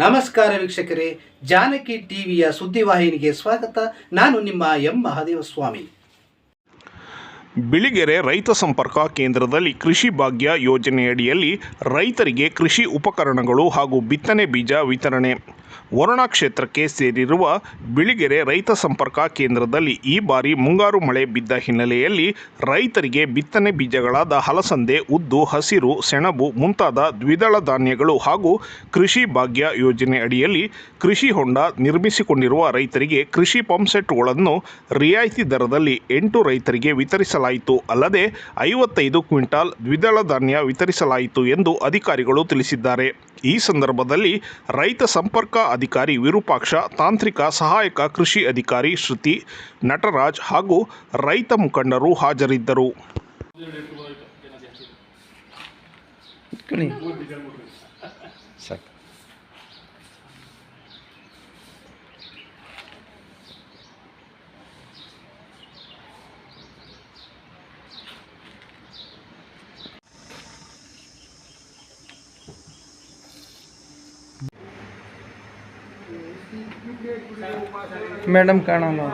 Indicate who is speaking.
Speaker 1: ನಮಸ್ಕಾರ ವೀಕ್ಷಕರೇ, ಜಾನಕಿ ಟಿವಿಯ ಸುದ್ದಿವಾಹಿನಿಗೆ ಸ್ವಾಗತ. ನಾನು ನಿಮ್ಮ ಎಂ. ಮಹಾದೇವ ಸ್ವಾಮಿ
Speaker 2: ಬಿಳಿಗೆರೆ ರೈತ ಸಂಪರ್ಕ ಕೇಂದ್ರದಲ್ಲಿ ಕೃಷಿ ಭಾಗ್ಯ ಯೋಜನೆಯಡಿಯಲ್ಲಿ ರೈತರಿಗೆ ಕೃಷಿ ಉಪಕರಣಗಳು ಹಾಗೂ ಬಿತ್ತನೆ ಬೀಜ ವಿತರಣೆ. ವರುಣಾ ಕ್ಷೇತ್ರಕ್ಕೆ ಸೇರಿರುವ ಬಿಳಿಗೆರೆ ರೈತ ಸಂಪರ್ಕ ಕೇಂದ್ರದಲ್ಲಿ ಈ ಬಾರಿ ಮುಂಗಾರು ಮಳೆ ಬಿದ್ದ ಹಿನ್ನೆಲೆಯಲ್ಲಿ ರೈತರಿಗೆ ಬಿತ್ತನೆ ಬೀಜಗಳಾದ ಹಲಸಂದೆ, ಉದ್ದು, ಹಸಿರು, ಸೆಣಬು ಮುಂತಾದ ದ್ವಿದಳ ಧಾನ್ಯಗಳು ಹಾಗೂ ಕೃಷಿ ಭಾಗ್ಯ ಯೋಜನೆ ಅಡಿಯಲ್ಲಿ ಕೃಷಿ ಹೊಂಡ ನಿರ್ಮಿಸಿಕೊಂಡಿರುವ ರೈತರಿಗೆ ಕೃಷಿ ಪಂಪ್ಸೆಟ್ಗಳನ್ನು ರಿಯಾಯಿತಿ ದರದಲ್ಲಿ ಎಂಟು ರೈತರಿಗೆ ವಿತರಿಸಲಾಯಿತು. ಅಲ್ಲದೆ ಐವತ್ತೈದು ಕ್ವಿಂಟಾಲ್ ದ್ವಿದಳ ಧಾನ್ಯ ವಿತರಿಸಲಾಯಿತು ಎಂದು ಅಧಿಕಾರಿಗಳು ತಿಳಿಸಿದ್ದಾರೆ. ಈ ಸಂದರ್ಭದಲ್ಲಿ ರೈತ ಸಂಪರ್ಕ ಅಧಿಕಾರಿ ವಿರೂಪಾಕ್ಷ ತಾಂತ್ರಿಕ ಸಹಾಯಕ ಕೃಷಿ ಅಧಿಕಾರಿ ಶ್ರುತಿ ನಟರಾಜ್ ಹಾಗೂ ರೈತ ಮುಖಂಡರು ಹಾಜರಿದ್ದರು.
Speaker 3: మేడం కాణాలో